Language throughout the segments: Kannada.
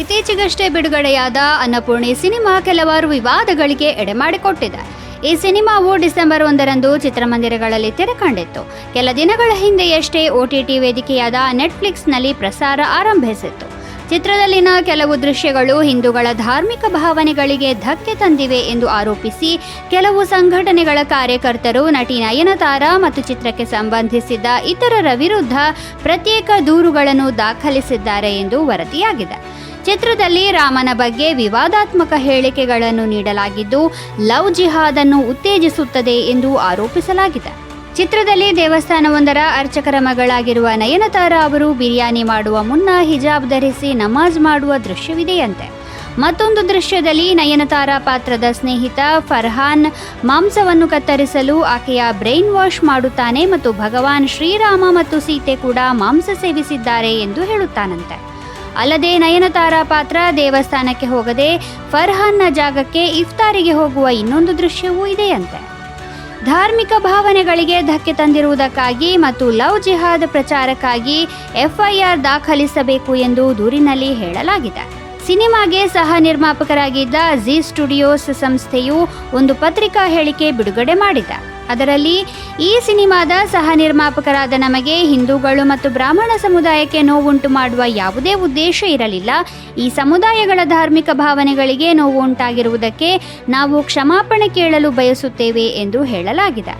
ಇತ್ತೀಚೆಗಷ್ಟೇ ಬಿಡುಗಡೆಯಾದ ಅನ್ನಪೂರ್ಣಿ ಸಿನಿಮಾ ಕೆಲವಾರು ವಿವಾದಗಳಿಗೆ ಎಡೆಮಾಡಿಕೊಟ್ಟಿದೆ ಈ ಸಿನಿಮಾವು ಡಿಸೆಂಬರ್ ಒಂದರಂದು ಚಿತ್ರಮಂದಿರಗಳಲ್ಲಿ ತೆರೆ ಕಂಡಿತ್ತು ಕೆಲ ದಿನಗಳ ಹಿಂದೆಯಷ್ಟೇ ಒಟಿಟಿ ವೇದಿಕೆಯಾದ ನೆಟ್ಫ್ಲಿಕ್ಸ್ನಲ್ಲಿ ಪ್ರಸಾರ ಆರಂಭಿಸಿತ್ತು. ಚಿತ್ರದಲ್ಲಿನ ಕೆಲವು ದೃಶ್ಯಗಳು ಹಿಂದೂಗಳ ಧಾರ್ಮಿಕ ಭಾವನೆಗಳಿಗೆ ಧಕ್ಕೆ ತಂದಿವೆ ಎಂದು ಆರೋಪಿಸಿ ಕೆಲವು ಸಂಘಟನೆಗಳ ಕಾರ್ಯಕರ್ತರು, ನಟಿ ನಯನತಾರ ಮತ್ತು ಚಿತ್ರಕ್ಕೆ ಸಂಬಂಧಿಸಿದ ಇತರರ ವಿರುದ್ಧ ಪ್ರತ್ಯೇಕ ದೂರುಗಳನ್ನು ದಾಖಲಿಸಿದ್ದಾರೆ ಎಂದು ವರದಿಯಾಗಿದೆ. ಚಿತ್ರದಲ್ಲಿ ರಾಮನ ಬಗ್ಗೆ ವಿವಾದಾತ್ಮಕ ಹೇಳಿಕೆಗಳನ್ನು ನೀಡಲಾಗಿದ್ದು, ಲವ್ ಜಿಹಾದ್ ಅನ್ನು ಉತ್ತೇಜಿಸುತ್ತದೆ ಎಂದು ಆರೋಪಿಸಲಾಗಿದೆ. ಚಿತ್ರದಲ್ಲಿ ದೇವಸ್ಥಾನವೊಂದರ ಅರ್ಚಕರ ಮಗಳಾಗಿರುವ ನಯನತಾರ ಅವರು ಬಿರಿಯಾನಿ ಮಾಡುವ ಮುನ್ನ ಹಿಜಾಬ್ ಧರಿಸಿ ನಮಾಜ್ ಮಾಡುವ ದೃಶ್ಯವಿದೆಯಂತೆ. ಮತ್ತೊಂದು ದೃಶ್ಯದಲ್ಲಿ ನಯನತಾರ ಪಾತ್ರದ ಸ್ನೇಹಿತ ಫರ್ಹಾನ್ ಮಾಂಸವನ್ನು ಕತ್ತರಿಸಲು ಆಕೆಯ ಬ್ರೈನ್ ವಾಶ್ ಮಾಡುತ್ತಾನೆ ಮತ್ತು ಭಗವಾನ್ ಶ್ರೀರಾಮ ಮತ್ತು ಸೀತೆ ಕೂಡ ಮಾಂಸ ಸೇವಿಸಿದ್ದಾರೆ ಎಂದು ಹೇಳುತ್ತಾನಂತೆ. ಅಲ್ಲದೆ ನಯನತಾರ ಪಾತ್ರ ದೇವಸ್ಥಾನಕ್ಕೆ ಹೋಗದೆ ಫರ್ಹಾನ್ನ ಜಾಗಕ್ಕೆ ಇಫ್ತಾರಿಗೆ ಹೋಗುವ ಇನ್ನೊಂದು ದೃಶ್ಯವೂ ಇದೆಯಂತೆ. ಧಾರ್ಮಿಕ ಭಾವನೆಗಳಿಗೆ ಧಕ್ಕೆ ತಂದಿರುವುದಕ್ಕಾಗಿ ಮತ್ತು ಲವ್ ಜಿಹಾದ್ ಪ್ರಚಾರಕ್ಕಾಗಿ ಎಫ್ಐಆರ್ ದಾಖಲಿಸಬೇಕು ಎಂದು ದೂರಿನಲ್ಲಿ ಹೇಳಲಾಗಿದೆ. ಸಿನಿಮಾಗೆ ಸಹ ನಿರ್ಮಾಪಕರಾಗಿದ್ದ ಜಿ ಸ್ಟುಡಿಯೋಸ್ ಸಂಸ್ಥೆಯು ಒಂದು ಪತ್ರಿಕಾ ಹೇಳಿಕೆ ಬಿಡುಗಡೆ ಮಾಡಿದೆ. ಅದರಲ್ಲಿ ಈ ಸಿನಿಮಾದ ಸಹ ನಿರ್ಮಾಪಕರಾದ ನಮಗೆ ಹಿಂದೂಗಳು ಮತ್ತು ಬ್ರಾಹ್ಮಣ ಸಮುದಾಯಕ್ಕೆ ನೋವುಂಟು ಮಾಡುವ ಯಾವುದೇ ಉದ್ದೇಶ ಇರಲಿಲ್ಲ ಈ ಸಮುದಾಯಗಳ ಧಾರ್ಮಿಕ ಭಾವನೆಗಳಿಗೆ ನೋವುಂಟಾಗಿರುವುದಕ್ಕೆ ನಾವು ಕ್ಷಮಾಪಣೆ ಕೇಳಲು ಬಯಸುತ್ತೇವೆ ಎಂದು ಹೇಳಲಾಗಿದೆ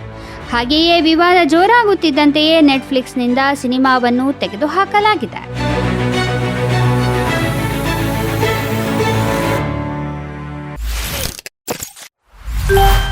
ಹಾಗೆಯೇ ವಿವಾದ ಜೋರಾಗುತ್ತಿದ್ದಂತೆಯೇ ನೆಟ್ಫ್ಲಿಕ್ಸ್ನಿಂದ ಸಿನಿಮಾವನ್ನು ತೆಗೆದುಹಾಕಲಾಗಿದೆ Yeah.